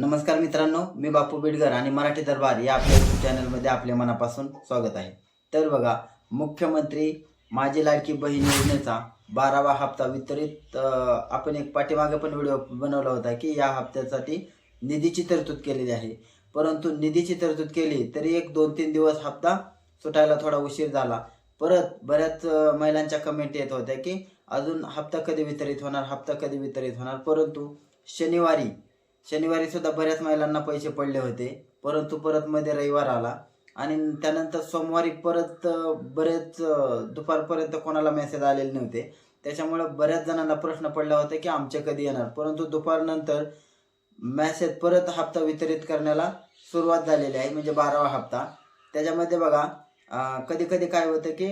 नमस्कार मित्रांनो मी बापू बिडगर आणि मराठी दरबार या आपल्या युट्यूब चॅनलमध्ये आपल्या मनापासून स्वागत आहे. तर बघा मुख्यमंत्री माझी लाडकी बहीण योजनेचा बारावा हप्ता वितरित आपण एक पाठीमागे पण व्हिडिओ बनवला होता की या हप्त्यासाठी निधीची तरतूद केलेली आहे. परंतु निधीची तरतूद केली तरी एक दोन तीन दिवस हप्ता सुटायला थोडा उशीर झाला. परत बऱ्याच महिलांच्या कमेंट येत होत्या की अजून हप्ता कधी वितरित होणार हप्ता कधी वितरित होणार? परंतु शनिवारी शनिवारी सुद्धा बऱ्याच महिलांना पैसे पडले होते. परंतु परत मध्ये रविवार आला. आणि त्यानंतर सोमवारी परत बरेच दुपारपर्यंत कोणाला मेसेज आलेले नव्हते. त्याच्यामुळे बऱ्याच जणांना प्रश्न पडला होता की आमचे कधी येणार? परंतु दुपारनंतर मेसेज परत हप्ता वितरित करण्याला सुरुवात झालेली आहे. म्हणजे बारावा हप्ता. त्याच्यामध्ये बघा कधी कधी काय होतं की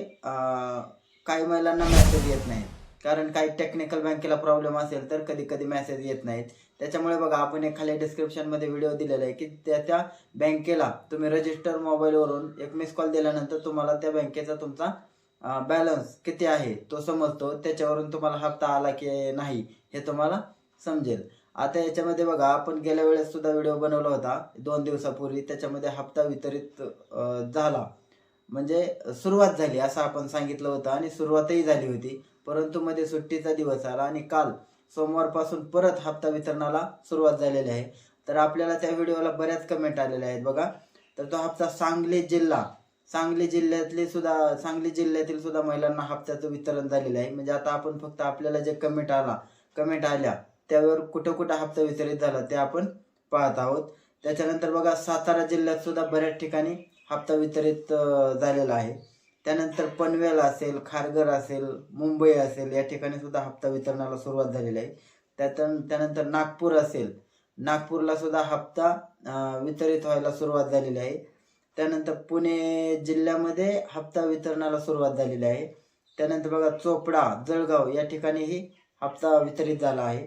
काही महिलांना मेसेज येत नाही कारण काही टेक्निकल बँकेला प्रॉब्लेम असेल तर कधी कधी मेसेज येत नाहीत. त्याच्यामुळे बघा आपण एक खाली डिस्क्रिप्शनमध्ये व्हिडिओ दिलेला आहे की त्या त्या बँकेला तुम्ही रजिस्टर मोबाईलवरून एक मिस कॉल दिल्यानंतर तुम्हाला त्या बँकेचा तुमचा बॅलन्स किती आहे तो समजतो. त्याच्यावरून तुम्हाला हप्ता आला की नाही हे तुम्हाला समजेल. आता याच्यामध्ये बघा आपण गेल्या वेळेस सुद्धा व्हिडिओ बनवला होता दोन दिवसापूर्वी. त्याच्यामध्ये हप्ता वितरित झाला. म्हणजे सुरुवात झाली असं आपण सांगितलं होतं आणि सुरुवातही झाली होती. परंतु मध्ये सुट्टीचा दिवस आला आणि काल सोमवारपासून परत हप्ता वितरणाला सुरुवात झालेली आहे. तर आपल्याला त्या व्हिडिओला बऱ्याच कमेंट आलेल्या आहेत बघा. तर तो हप्ता सांगली जिल्हा. सांगली जिल्ह्यातले सुद्धा सांगली जिल्ह्यातील सुद्धा महिलांना हप्त्याचं वितरण झालेलं आहे. म्हणजे आता आपण फक्त आपल्याला जे कमेंट आला कमेंट आल्या त्यावर कुठं कुठं हप्ता वितरित झाला ते आपण पाहत आहोत. त्याच्यानंतर बघा सातारा जिल्ह्यात सुद्धा बऱ्याच ठिकाणी हप्ता वितरित झालेला आहे. त्यानंतर पनवेल असेल खारघर असेल मुंबई असेल या ठिकाणी सुद्धा हप्ता वितरणाला सुरुवात झालेली आहे. त्यात त्यानंतर नागपूर असेल नागपूरला सुद्धा हप्ता वितरित व्हायला सुरुवात झालेली आहे. त्यानंतर पुणे जिल्ह्यामध्ये हप्ता वितरणाला सुरुवात झालेली आहे. त्यानंतर बघा चोपडा जळगाव या ठिकाणीही हप्ता वितरित झाला आहे.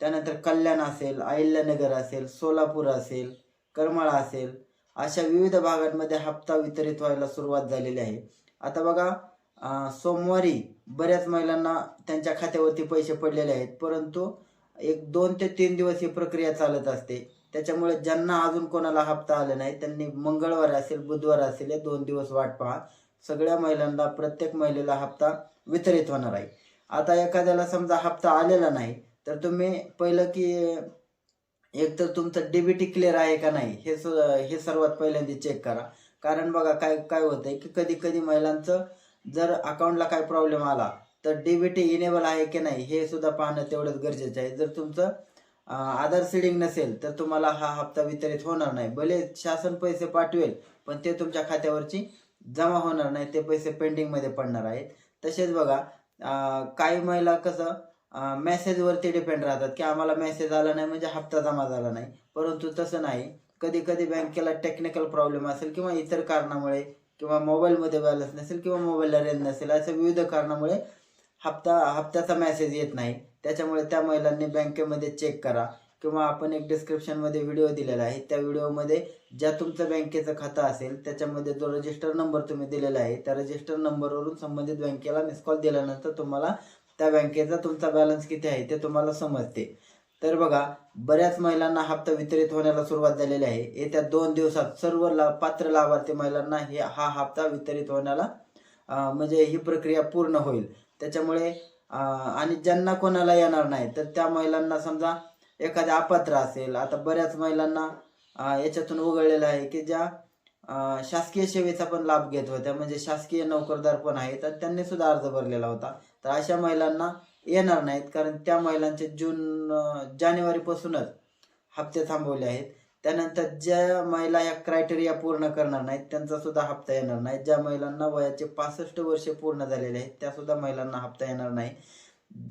त्यानंतर कल्याण असेल अहिल्यानगर असेल सोलापूर असेल करमाळा असेल अशा विविध भागांमध्ये हप्ता वितरित व्हायला सुरुवात झालेली आहे. आता बघा सोमवारी बऱ्याच महिलांना त्यांच्या खात्यावरती पैसे पडलेले आहेत. परंतु एक दोन ते तीन दिवस ही प्रक्रिया चालत असते. त्याच्यामुळे ज्यांना अजून कोणाला हप्ता आला नाही त्यांनी मंगळवार असेल बुधवार असेल या दोन दिवस वाट पहा. सगळ्या महिलांना प्रत्येक महिलेला हप्ता वितरित होणार आहे. आता एखाद्याला समजा हप्ता आलेला नाही तर तुम्ही पहिलं की एक तर तुमचं डीबीटी क्लिअर आहे का नाही हे स हे सर्वात पहिल्यांदा चेक करा. कारण बघा काय काय होतंय की कधी कधी महिलांचं जर अकाउंटला काय प्रॉब्लेम आला तर डीबीटी इनेबल आहे की नाही हे सुद्धा पाहणं तेवढंच गरजेचं आहे. जर तुमचं आधार सिडिंग नसेल तर तुम्हाला हा हप्ता वितरित होणार नाही. भले शासन पैसे पाठवेल पण ते तुमच्या खात्यावरची जमा होणार नाही ते पैसे पेंडिंगमध्ये पडणार आहेत. तसेच बघा काही महिला कसं मेसेजवरती डिपेंड राहतात की आम्हाला मेसेज आला नाही म्हणजे हप्ता जमा झाला नाही. परंतु तसं नाही. कधी कधी बँकेला टेक्निकल प्रॉब्लेम असेल किंवा इतर कारणामुळे किंवा मोबाईलमध्ये बॅलन्स नसेल किंवा मोबाईलला रेंज नसेल अशा विविध कारणामुळे हप्ता हप्त्याचा मेसेज येत नाही. त्याच्यामुळे त्या महिलांनी बँकेमध्ये चेक करा. किंवा आपण एक डिस्क्रिप्शनमध्ये व्हिडिओ दिलेला आहे. त्या व्हिडिओमध्ये ज्या तुमचं बँकेचं खातं असेल त्याच्यामध्ये जो रजिस्टर नंबर तुम्ही दिलेला आहे त्या रजिस्टर नंबरवरून संबंधित बँकेला मिस कॉल दिल्यानंतर तुम्हाला त्या बँकेचा तुमचा बॅलन्स किती आहे ते तुम्हाला समजते. तर बघा बऱ्याच महिलांना हप्ता वितरित होण्याला सुरुवात झालेली आहे. येत्या दोन दिवसात सर्व ला पात्र लाभार्थी महिलांना हे हा हप्ता वितरित होण्याला म्हणजे ही प्रक्रिया पूर्ण होईल. त्याच्यामुळे आणि ज्यांना कोणाला येणार नाही तर त्या महिलांना समजा एखाद्या अपात्र असेल आता बऱ्याच महिलांना याच्यातून उघडलेलं आहे की ज्या शासकीय सेवेचा पण लाभ घेत होत्या म्हणजे शासकीय नोकरदार पण आहेत तर त्यांनी सुद्धा अर्ज भरलेला होता. तर अशा महिलांना येणार नाहीत. कारण त्या महिलांचे जून जानेवारीपासूनच हप्ते थांबवले आहेत. त्यानंतर ज्या महिला या क्रायटेरिया पूर्ण करणार नाहीत त्यांचा सुद्धा हप्ता येणार नाही. ज्या महिलांना वयाचे पासष्ट वर्षे पूर्ण झालेले आहेत त्या सुद्धा महिलांना हप्ता येणार नाही.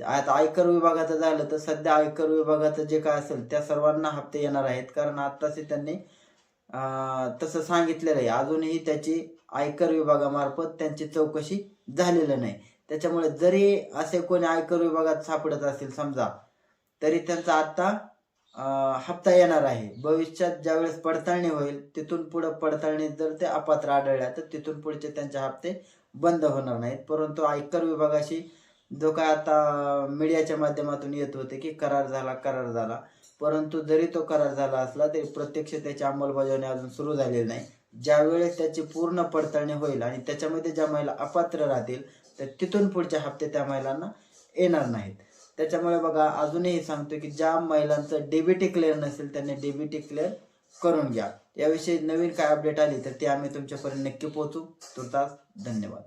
आता आयकर विभागाचं झालं तर सध्या आयकर विभागाचं जे काय असेल त्या सर्वांना हप्ते येणार आहेत. कारण आत्ताचे त्यांनी तसं सांगितलेलं आहे. अजूनही त्याची आयकर विभागामार्फत त्यांची चौकशी झालेलं नाही. त्याच्यामुळे जरी असे कोणी आयकर विभागात सापडत असतील समजा तरी त्यांचा आत्ता हप्ता येणार आहे. भविष्यात ज्यावेळेस पडताळणी होईल तिथून पुढे पडताळणी जर ते अपात्र आढळल्या तर तिथून पुढचे त्यांचे हप्ते बंद होणार नाहीत. परंतु आयकर विभागाशी जो काय आता मीडियाच्या माध्यमातून येत होते की करार झाला करार झाला. परंतु जरी तो करार झाला असला तरी प्रत्यक्ष त्याची अंमलबजावणी अजून सुरू झालेली नाही. ज्यावेळेस त्याची पूर्ण पडताळणी होईल आणि त्याच्यामध्ये ज्या महिला अपात्र राहतील तर तिथून पुढच्या हप्ते त्या महिलांना येणार नाहीत. त्याच्यामुळे बघा अजूनही सांगतो की ज्या महिलांचं डेबिटी क्लिअर नसेल त्यांनी डेबिटी क्लिअर करून घ्या. याविषयी नवीन काय अपडेट आली तर ती आम्ही तुमच्यापर्यंत नक्की पोहोचू. तुर्तास धन्यवाद.